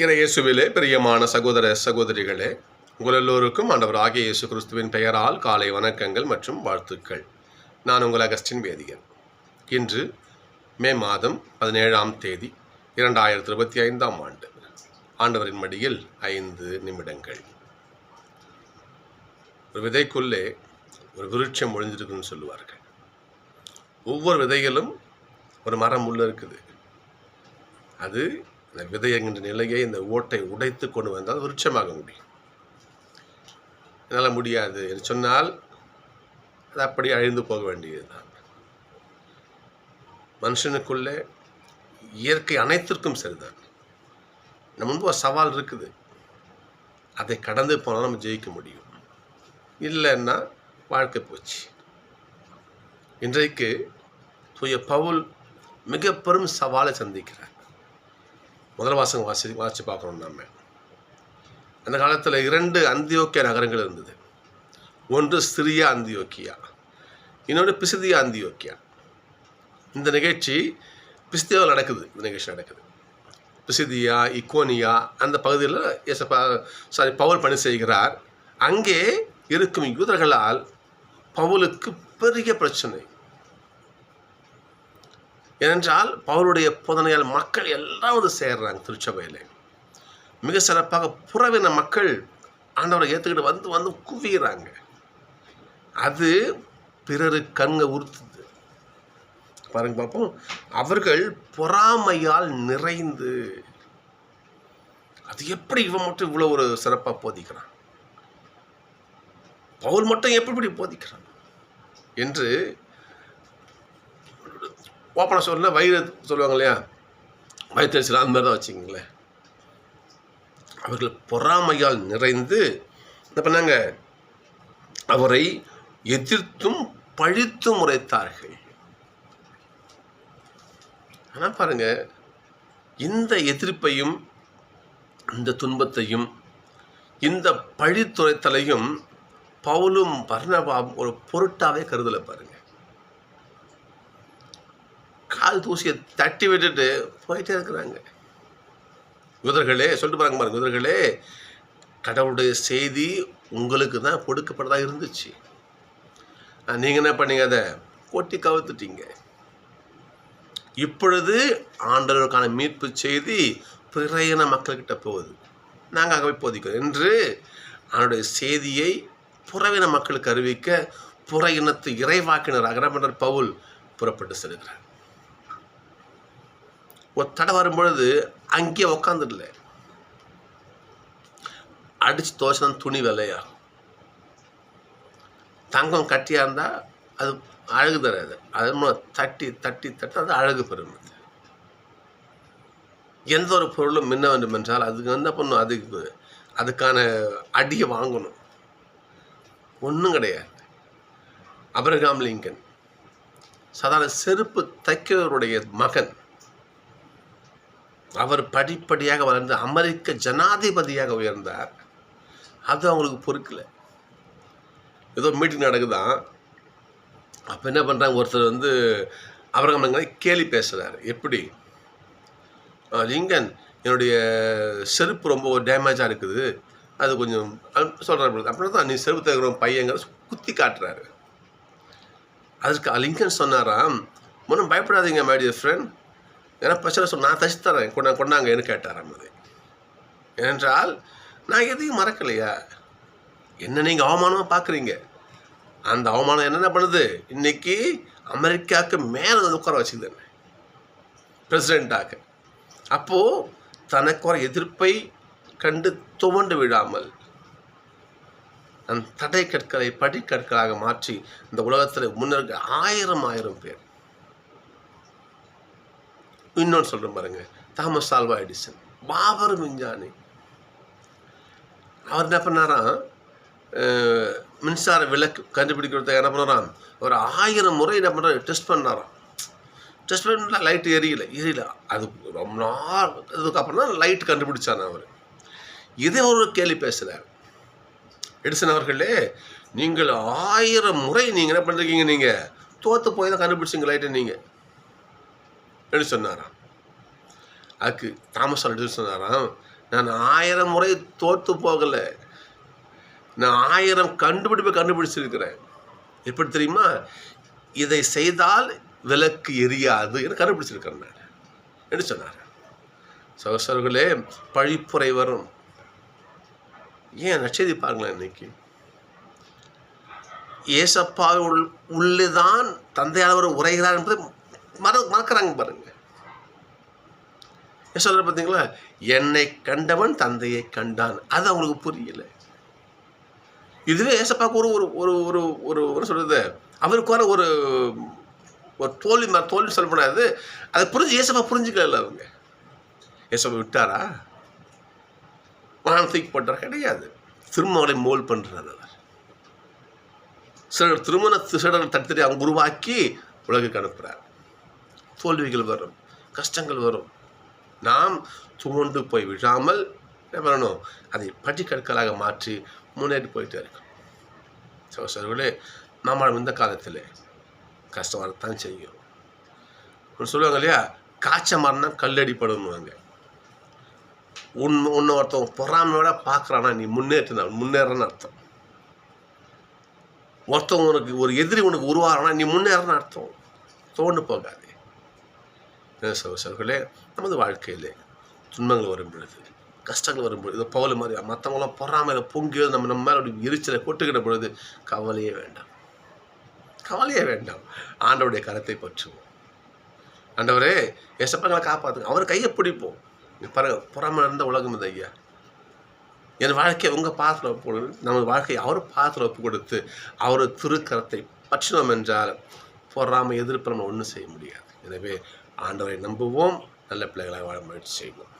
இறையேசுவிலே பிரியமான சகோதர சகோதரிகளே உங்கள் எல்லோருக்கும் ஆண்டவர் ஆகிய இயேசு கிறிஸ்துவின் பெயரால் காலை வணக்கங்கள் மற்றும் வாழ்த்துக்கள். நான் உங்கள் அகஸ்டின் வேதியன். இன்று மே மாதம் பதினேழாம் தேதி இரண்டாயிரத்தி இருபத்தி ஐந்தாம் ஆண்டு. ஆண்டவரின் மடியில் ஐந்து நிமிடங்கள். ஒரு விதைக்குள்ளே ஒரு விருட்சம் ஒழிஞ்சிருக்குன்னு சொல்லுவார்கள். ஒவ்வொரு விதைகளும் ஒரு மரம் உள்ள இருக்குது. அது இந்த விதை என்கின்ற நிலையை இந்த ஓட்டை உடைத்து கொண்டு வந்தால் விருட்சமாக முடியும். என்னால் முடியாது என்று சொன்னால் அது அப்படியே அழிந்து போக வேண்டியதுதான். மனுஷனுக்குள்ளே இயற்கை அனைத்திற்கும் சரிதான். நம்ம முன்பு ஒரு சவால் இருக்குது. அதை கடந்து போனால் நம்ம ஜெயிக்க முடியும். இல்லைன்னா வாழ்க்கை போச்சு. இன்றைக்கு தூய பவுல் மிக பெரும் சவாலை சந்திக்கிறார். முதல் வாசகம் வாசி வாசித்து பார்க்குறோம் நம்ம அந்த காலத்தில் இரண்டு அந்தியோக்கிய நகரங்கள் இருந்தது. ஒன்று சிறியா அந்தியோக்கியா இன்னொன்று பிசிதியா அந்தியோக்கியா. இந்த நிகழ்ச்சி பிஸ்தியாவில் நடக்குது இந்த நிகழ்ச்சி நடக்குது. பிசிதியா இக்கோனியா அந்த பகுதியில் எசப்பா சாரி பவுல் பணி செய்கிறார். அங்கே இருக்கும் யூதர்களால் பவுலுக்கு பெரிய பிரச்சனை. ஏனென்றால் பவுலுடைய போதனையால் மக்கள் எல்லாம் வந்து சேர்றாங்க திருச்சபையில். மிக சிறப்பாக புறவின மக்கள் ஆண்டவரை ஏற்றுக்கிட்டு வந்து வந்து குவிகிறாங்க அது பிறரு கண்க உறுத்துது. பாருங்க பார்ப்போம். அவர்கள் பொறாமையால் நிறைந்து. அது எப்படி இவன் மட்டும் இவ்வளோ ஒரு சிறப்பாக போதிக்கிறான்? பவுல் மட்டும் எப்படி போதிக்கிறான்? என்று ஓப்பனாக சொல்ல வயிறு சொல்லுவாங்க இல்லையா வயிற்றுச்சல் அந்த மாதிரி தான் வச்சுக்கங்களேன். அவர்கள் பொறாமையால் நிறைந்து என்ன பண்ணாங்க? அவரை எதிர்த்தும் பழித்தும் உரைத்தார்கள். ஆனால் பாருங்க இந்த எதிர்ப்பையும் இந்த துன்பத்தையும் இந்த பழித்துரைத்தலையும் பவுலும் பர்ணபாவும் ஒரு பொருட்டாவே கருதலை பாருங்க. கால் தூசியை தட்டி விட்டுட்டு போயிட்டே இருக்கிறாங்க. குதிர்களே சொல்லிட்டு பாருங்க பாருங்க யூதர்களே கடவுளுடைய செய்தி உங்களுக்கு தான் கொடுக்கப்பட்டதாக இருந்துச்சு. நீங்கள் என்ன பண்ணீங்க அதை? கொட்டி கவுத்துட்டீங்க. இப்பொழுது ஆண்டவருக்கான மீட்பு செய்தி பிறையின மக்கள்கிட்ட போகுது. நாங்கள் அங்கே போய் போதிக்கிறோம். என்று அவனுடைய செய்தியை புறவின மக்களுக்கு அறிவிக்க புற இனத்து இறைவாக்கினர் அகரமன்னர் பவுல் புறப்பட்டு செல்கிறார். ஒரு தடை வரும்பொழுது அங்கேயே உக்காந்துடல. அடித்து தோசை துணி விலையா தங்கம் கட்டியாக இருந்தால் அது அழகு தராது. அது மூலம் தட்டி தட்டி தட்டி அது அழகு பெறும் அது. எந்த ஒரு பொருளும் மின்ன வேண்டும் என்றால் அதுக்கு என்ன பண்ணும்? அதுக்கு அதுக்கான அடியை வாங்கணும். ஒன்றும் கிடையாது. அபிரகாம் லிங்கன் சாதாரண செருப்பு தைக்கிறவருடைய மகன் அவர் படிப்படியாக வளர்ந்து அமெரிக்க ஜனாதிபதியாக உயர்ந்தார். அது அவங்களுக்கு பொறுக்கல. ஏதோ மீட்டிங் நடக்குதான். அப்போ என்ன பண்ணுறாங்க ஒருத்தர் வந்து அவரகமங்களை கேலி பேசுகிறார் எப்படி? லிங்கன் என்னுடைய செருப்பு ரொம்ப டேமேஜாக இருக்குது. அது கொஞ்சம் சொல்கிறார் அப்படின்னா தான் நீ செருப்பு தகுற பையங்கிற குத்தி காட்டுறாரு. அதுக்கு லிங்கன் சொன்னாராம் ஒன்றும் பயப்படாதீங்க மை டியர் ஃப்ரெண்ட் ஏன்னா பிரச்சனை சொல் நான் தச்சு தரேன் கொண்டா கொண்டாங்கன்னு கேட்டாராம் அது ஏனென்றால் நான் எதையும் மறக்கலையா? என்ன நீங்கள் அவமானமாக பார்க்குறீங்க அந்த அவமானம் என்னென்ன பண்ணுது? இன்னைக்கு அமெரிக்காவுக்கு மேலே உட்கார வச்சுக்குது பிரசிடெண்ட்டாக அப்போது தனக்கு வர எதிர்ப்பை கண்டு துவண்டு விடாமல் அந்த தடை கற்களை படிக்கற்களாக மாற்றி இந்த உலகத்தில் முன்னேற ஆயிரம் ஆயிரம் பேர். இன்னொன்று சொல்கிறேன் பாருங்க. Thomas Alva Edison. பாபர் விஞ்ஞானி. அவர் என்ன பண்ணாராம் மின்சார விளக்கு கண்டுபிடிக்கிறதுக்கு என்ன பண்ணாராம் ஒரு ஆயிரம் முறை என்ன பண்ணுற டெஸ்ட் பண்ணாராம் டெஸ்ட் பண்ணால் லைட் எரியல. எரியல. அது ரொம்ப நாள் அதுக்கப்புறம் தான் லைட் கண்டுபிடிச்சான் அவர். இதே ஒரு கேள்வி பேசுகிறார் எடிசன் அவர்களே நீங்கள் ஆயிரம் முறை நீங்கள் என்ன பண்ணுறீங்க நீங்கள் தோற்று போய் தான் கண்டுபிடிச்சிங்க லைட்டை நீங்கள் என்று சொன்னாராம். அதுக்கு தாமஸ் ஆல்வா சொன்னாராம் நான் ஆயிரம் முறை தோற்று போகலை. நான் ஆயிரம் கண்டுபிடிப்பை கண்டுபிடிச்சிருக்கிறேன். எப்படி தெரியுமா? இதை செய்தால் விளக்கு எரியாது என்று கண்டுபிடிச்சிருக்கிறேன் நான் என்று சொன்னார் சகோசர்களே பழிப்புரை வரும். ஏன் நச்செய்தி பாருங்களேன் இன்னைக்கு. ஏசப்பா உள் உள்ளேதான் தந்தையானவர் உரைகிறார் என்பது மற மறக்கிறாங்க பாருங்க. ஏன் சொல்ற பார்த்தீங்களா என்னை கண்டவன் தந்தையை கண்டான். அது அவங்களுக்கு புரியல. இதுவே ஏசப்பாவுக்கு ஒரு ஒரு ஒரு ஒரு ஒரு ஒரு சொல்றது? அவருக்கு ஒரு ஒரு தோல்வி தோல்வி சொல்ல முடியாது அதை புரிஞ்சு ஏசப்பா புரிஞ்சுக்கல அவங்க. ஏசப்பா விட்டாரா? மனம் தூக்கி போட்டார்? கிடையாது. திரும்ப அவரை மோல் பண்ணுறார் அவர். சிலர் திருமண சிலர்கள் தடுத்து அவங்க உருவாக்கி உலகுக்கு அனுப்புகிறார் தோல்விகள் வரும் கஷ்டங்கள் வரும். நாம் துவண்டு போய் விழாமல் என்ன பண்ணணும்? அதை படிக்கற்களாக மாற்றி முன்னேறி போயிட்டே இருக்கணும். சகோதரர்களே நம்மளும் இந்த காலத்தில் கஷ்டம் வரத்தான் செய்யும். ஒன்று சொல்லுவாங்க இல்லையா? காய்ச்ச மரம்னா கல்லடிப்படுவாங்க உன் உன்னை ஒருத்தன் பொறாமையோட பார்க்குறானா நீ முன்னேற்றின முன்னேறன்னு அர்த்தம். ஒருத்தன் உனக்கு ஒரு எதிரி உனக்கு உருவாகிறானா நீ முன்னேறன்னு அர்த்தம். தோண்டு போகாது. சகோசர்களே நமது வாழ்க்கையிலே துன்பங்கள் வரும் பொழுது கஷ்டங்கள் வரும் பொழுது பவுல் மாதிரி மற்றவங்களாம் பொறாமையில் பொங்கி நம்ம நம்ம மேலே அப்படி எரிச்சலை கொட்டுக்கிற பொழுது கவலையே வேண்டாம். கவலையே வேண்டாம். ஆண்டவருடைய கரத்தை பற்றுவோம். ஆண்டவரே எசப்பங்களை காப்பாற்றுங்க அவர் கையை பிடிப்போம். இங்க பாருங்க பொறாமல் இருந்த உலகம் இது ஐயா. என் வாழ்க்கையை உங்கள் பாத்திரம் ஒப்பு கொடு நமது வாழ்க்கையை அவர் பாத்திரம் ஒப்பு கொடுத்து அவர் திருக்கரத்தை பற்றினோம் என்றால் பொறாமை எதிர்ப்பு நம்ம ஒன்றும் செய்ய முடியாது. எனவே ஆண்டவரை நம்புவோம். நல்ல பிள்ளைகளாக வாழ முயற்சி செய்வோம்.